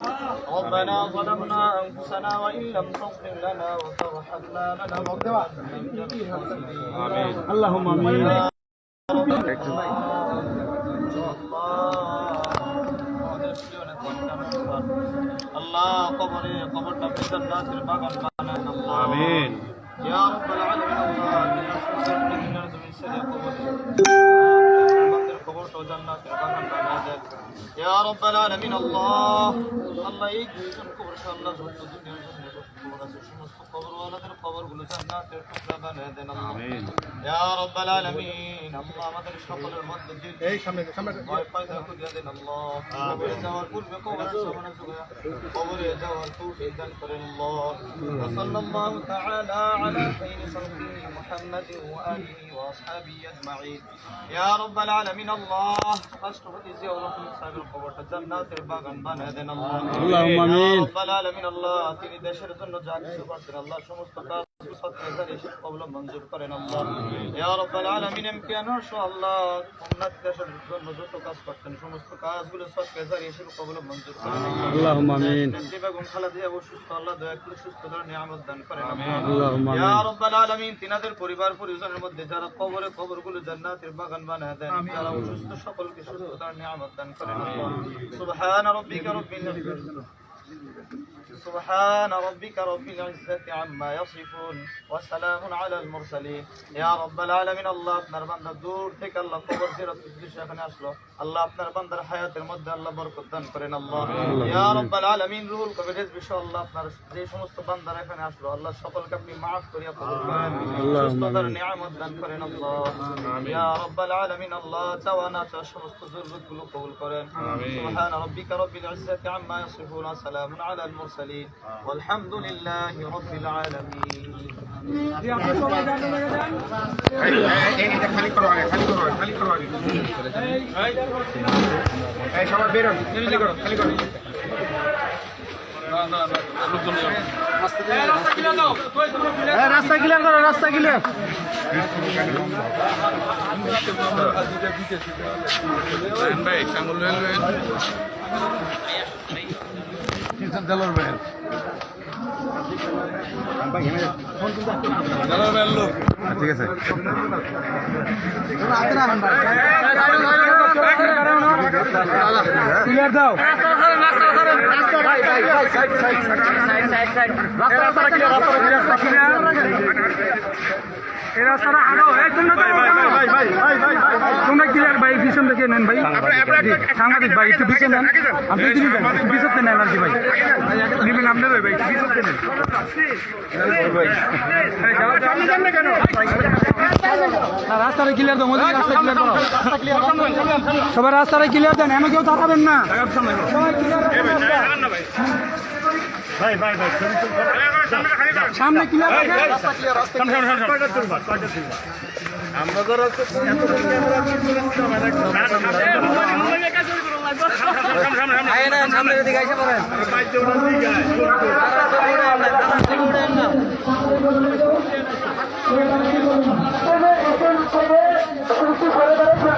ربنا ظلمنا أنفسنا وإن لم تغفر لنا وترحمنا لنكونن من الخاسرين آمين اللهم آمين আল্লাহ কবরে কবরটা জান্নাতের বাগান বানান আল্লাহ آمين يا رب العالمين আল্লাহ তুমি সেরে কবরে يا رب العالمين الله. الله يجزيكم كبر شاء الله زوجت الدنيا الله. يا رب العالمين الله مدر شغل إيه، الله. الله. الله تعالى على خير محمد وآله وأصحابه أجمعين. يا رب العالمين الله. রাষ্ট্রপতি জিয়াউর রহমান সাহেবের কবরটা জান্নাতের বাগান বানায় দেন আল্লাহ اللهم آمين يا رب العالمين আল্লাহ তিনি দেশের জন্য যা কিছু করছেন আল্লাহ সমস্ত কাজ সৎকার এসে কবল মঞ্জুর করেন আল্লাহ ইয়া রাব্বাল আলামিন এমপি আনোয়ার সহ আল্লাহ উন্নত দেশের জন্য যত কাজ করতেন সমস্ত কাজগুলো সৎকার এসে কবল মঞ্জুর করেন আল্লাহ اللهم آمين বেগম খালেদা জিয়া সুস্থ আল্লাহ দয়া করে সুস্থ ধরে নিয়ামত দান করেন اللهم ইয়া آمين রাব্বাল আলামিন তিনাদের পরিবার পরিজনের মধ্যে যারা কবরে কবরগুলো জান্নাতের বাগান বানায় দেন যারা অসুস্থ সকলকে সুস্থতার নিয়ামত দান করেন। সুবহান রাব্বিকা রাব্বিল سبحان ربك رب العزة عما يصفون وسلام على المرسلين يا رب العالمين الله আপনার বান্দা দূর থেকে আল্লাহ কবর জিয়ারত উদ্দেশ্যে এখানে আসলো আল্লাহ আপনার বান্দার হায়াতের মধ্যে আল্লাহ বরকত দান করেন আল্লাহ ইয়া রাব্বাল আলামিন রুহুল কবিরেজ বিষয় আল্লাহ আপনার যে সমস্ত বান্দারা এখানে আসলো আল্লাহ সকলকে আপনি মাফ করিয়া কবুল করেন সুস্থতার নিয়ামত দান করেন আল্লাহ ইয়া রাব্বাল আলামিন আল্লাহ চাওয়ানা চাওয়া সমস্ত জরুরতগুলো কবুল করেন সুবহান রাব্বিকা রব্বিল ইজ্জাতি আম্মা ইয়াসিফুন ওয়া সালামুন আলাল মুরসালিন হামিদ। আলহামদুলিল্লাহ রব্বিল আলামিন। সবাই বেরোন, খালি করো খালি করো। রাস্তা ক্লিয়ার করো, রাস্তা ক্লিয়ার ভাই কাঙ্গুল ঠিক আছে দাও এই রাস্তাটা আরও এই তোমরা তোমরা ক্লিয়ার ভাই পিছন থেকে নেন ভাই সাংবাদিক ভাই একটু পিছন নেন আপনি নিবেন একটু পিছতে নেন আর কি ভাই নিবেন আপনার ভাই একটু পিছতে নেন রাস্তাটা ক্লিয়ার মোদি রাস্তা ক্লিয়ার করো সবাই রাস্তাটা ক্লিয়ার দেন, এমন কেউ দাঁড়াবেন না। সামনে ক্লিয়ার এই এই এই সবাই মঞ্চে উঠেন না এবং পরবর্তী জন্য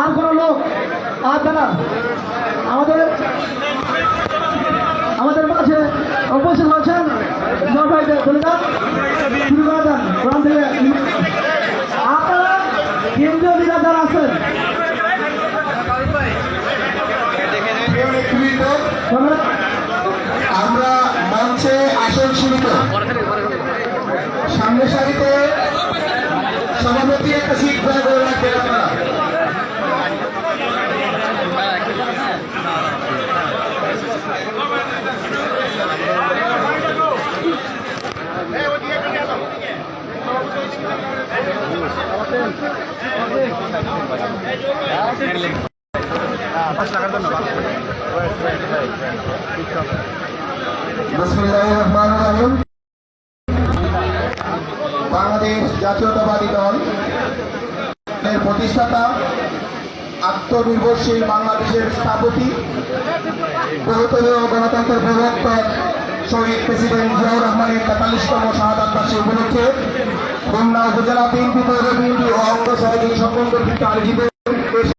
আর কোনো লোক, আর জানা আমাদের আমাদের মাঝে উপস্থিত যারা আছেন। আমরা সামনে সারিতে সভাপতি একটা সিট করে রাখবেন আপনারা বাংলাদেশ জাতীয়তাবাদী দল এর প্রতিষ্ঠাতা, আত্মনির্ভরশীল বাংলাদেশের স্থপতি বহুদলীয় গণতন্ত্রের প্রবর্তক শহীদ প্রেসিডেন্ট জিয়াউর রহমানের তেতাল্লিশতম শাহাদাত বার্ষিকী উপলক্ষে খুলনা উপজেলা বিএনপি পৌর বিএনপি ও অঙ্গ সহযোগী সকল আয়োজিত